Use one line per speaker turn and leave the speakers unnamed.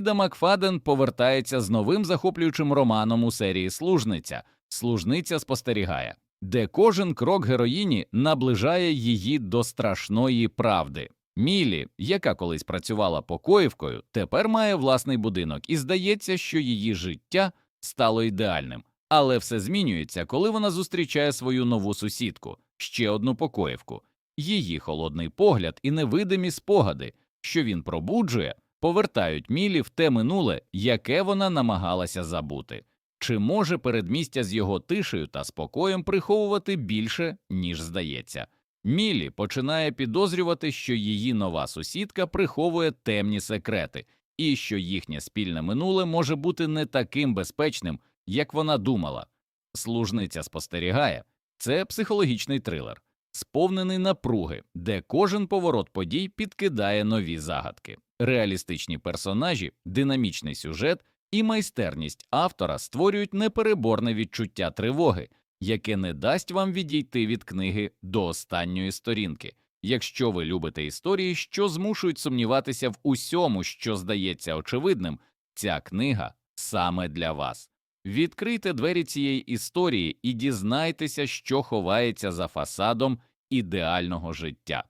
Іда Макфаден повертається з новим захоплюючим романом у серії Служниця. Служниця спостерігає, де кожен крок героїні наближає її до страшної правди. Мілі, яка колись працювала покоївкою, тепер має власний будинок, і здається, що її життя стало ідеальним. Але все змінюється, коли вона зустрічає свою нову сусідку, ще одну покоївку. Її холодний погляд і невидимі спогади, що він пробуджує, повертають Мілі в те минуле, яке вона намагалася забути. Чи може передмістя з його тишею та спокоєм приховувати більше, ніж здається? Мілі починає підозрювати, що її нова сусідка приховує темні секрети, і що їхнє спільне минуле може бути не таким безпечним, як вона думала. Служниця спостерігає це психологічний трилер, сповнений напруги, де кожен поворот подій підкидає нові загадки. Реалістичні персонажі, динамічний сюжет і майстерність автора створюють непереборне відчуття тривоги, яке не дасть вам відійти від книги до останньої сторінки. Якщо ви любите історії, що змушують сумніватися в усьому, що здається очевидним, ця книга саме для вас. Відкрийте двері цієї історії і дізнайтеся, що ховається за фасадом ідеального життя.